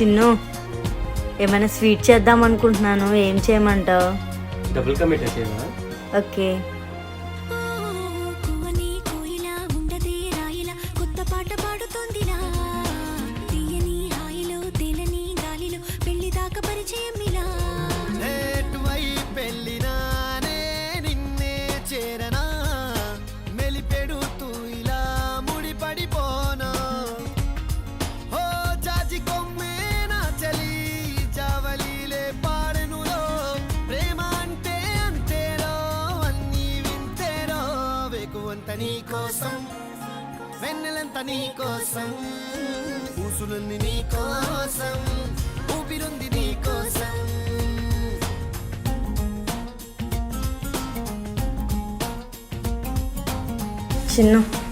చిన్ను ఏమైనా స్వీట్ చేద్దాం అనుకుంటున్నాను ఏం చేయమంటావు? Double commit okay. వేకువంత నీ కోసం వెన్నెలంత నీ కోసం ఊసులుంది నీ కోసం ఊపిరుంది నీ కోసం. చిన్న.